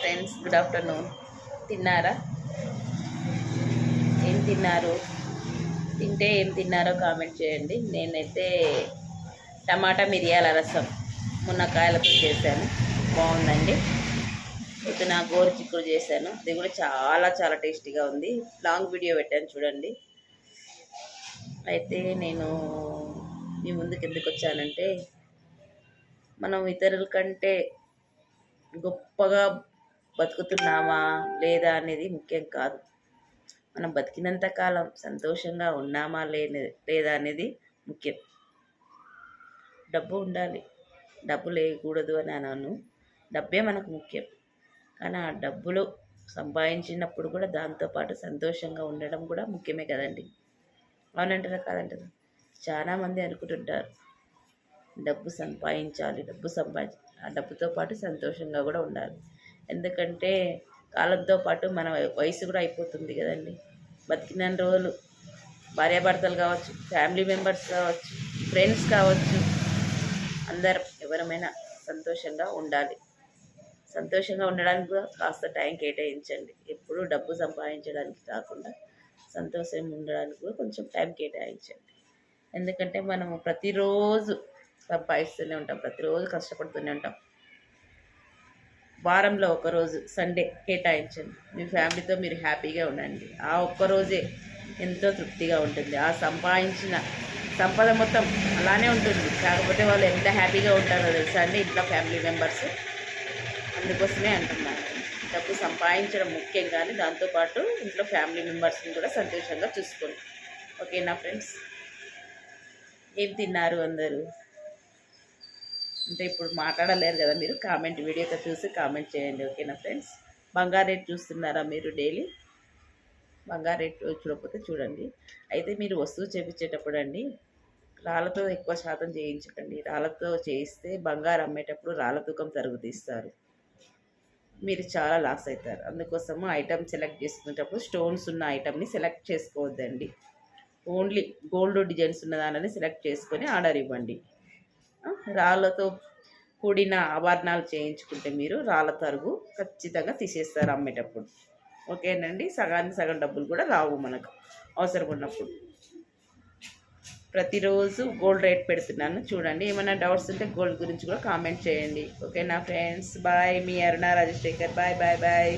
Friends good afternoon తిన్నారా? ఏం తిన్నారు? తింటే ఏం తిన్నారో కామెంట్ చేయండి. నేనైతే టమాటా మిరియాల రసం మునక్కాయలతో చేశాను. బాగుందండి. పొద్దున గోరు చిక్కుడు చేశాను. అది కూడా చాలా చాలా టేస్టీగా ఉంది. లాంగ్ వీడియో పెట్టాను చూడండి. అయితే నేను మీ ముందుకు ఎందుకు వచ్చానంటే మనం ఇతరుల కంటే గొప్పగా బతుకుతున్నామా లేదా అనేది ముఖ్యం కాదు. మనం బతికినంత కాలం సంతోషంగా ఉన్నామా లేని లేదా అనేది ముఖ్యం. డబ్బు ఉండాలి. డబ్బు లేకూడదు అని అన్నాను డబ్బే మనకు ముఖ్యం. కానీ ఆ డబ్బులు సంపాదించినప్పుడు కూడా దాంతోపాటు సంతోషంగా ఉండడం కూడా ముఖ్యమే కదండి. అవునంటారా కాదంటారా? చాలామంది అనుకుంటుంటారు డబ్బు సంపాదించాలి డబ్బు సంపాది ఆ డబ్బుతో పాటు సంతోషంగా కూడా ఉండాలి. ఎందుకంటే కాలంతో పాటు మన వయసు కూడా అయిపోతుంది కదండి. బతికిన రోజులు భార్యాభర్తలు కావచ్చు ఫ్యామిలీ మెంబర్స్ కావచ్చు ఫ్రెండ్స్ కావచ్చు అందరం ఎవరమైనా సంతోషంగా ఉండాలి. సంతోషంగా ఉండడానికి కూడా కాస్త టైం కేటాయించండి. ఎప్పుడూ డబ్బు సంపాదించడానికి కాకుండా సంతోషం ఉండడానికి కూడా కొంచెం టైం కేటాయించండి. ఎందుకంటే మనము ప్రతిరోజు సంపాదిస్తూనే ఉంటాం ప్రతిరోజు కష్టపడుతూనే ఉంటాం. వారంలో ఒకరోజు సండే కేటాయించండి. మీ ఫ్యామిలీతో మీరు హ్యాపీగా ఉండండి. ఆ ఒక్కరోజే ఎంతో తృప్తిగా ఉంటుంది. ఆ సంపాదించిన సంపద మొత్తం అలానే ఉంటుంది. కాకపోతే వాళ్ళు ఎంత హ్యాపీగా ఉంటారో తెలుసా అండి? ఇంట్లో ఫ్యామిలీ మెంబర్స్ అందుకోసమే అంటున్నాను డబ్బు సంపాదించడం ముఖ్యం కానీ దాంతోపాటు ఇంట్లో ఫ్యామిలీ మెంబర్స్ని కూడా సంతోషంగా చూసుకోండి. ఓకేనా ఫ్రెండ్స్? ఏం తిన్నారు అందరూ? అంటే ఇప్పుడు మాట్లాడలేరు కదా మీరు. కామెంట్ వీడియోతో చూసి కామెంట్ చేయండి ఓకేనా ఫ్రెండ్స్ బంగారు రేట్ చూస్తున్నారా మీరు డైలీ బంగారు రేట్ చూడకపోతే చూడండి. అయితే మీరు వస్తువు చేపించేటప్పుడు అండి రాళ్ళతో ఎక్కువ శాతం చేయించకండి. రాళ్ళతో చేయిస్తే బంగారు అమ్మేటప్పుడు రాళ్ళ తూకం తరుగుతీస్తారు. మీరు చాలా లాస్ అవుతారు. అందుకోసము ఐటమ్ సెలెక్ట్ చేసుకునేటప్పుడు స్టోన్స్ ఉన్న ఐటమ్ని సెలెక్ట్ చేసుకోవద్దండి. ఓన్లీ గోల్డ్ డిజైన్స్ ఉన్న దానిని సెలెక్ట్ చేసుకొని ఆర్డర్ ఇవ్వండి. రాళ్ళతో కూడిన ఆభరణాలు చేయించుకుంటే మీరు రాళ్ళ తరుగు ఖచ్చితంగా తీసేస్తారు అమ్మేటప్పుడు. ఓకేనండి? సగానికి సగం డబ్బులు కూడా రావు మనకు. అవసరం ఉన్నప్పుడు. ప్రతిరోజు గోల్డ్ రేట్ పెడుతున్నాను. చూడండి ఏమైనా డౌట్స్ ఉంటే గోల్డ్ గురించి కూడా కామెంట్ చేయండి. ఓకేనా ఫ్రెండ్స్? బాయ్. మీ Aruna Rajasekhar. Bye bye bye.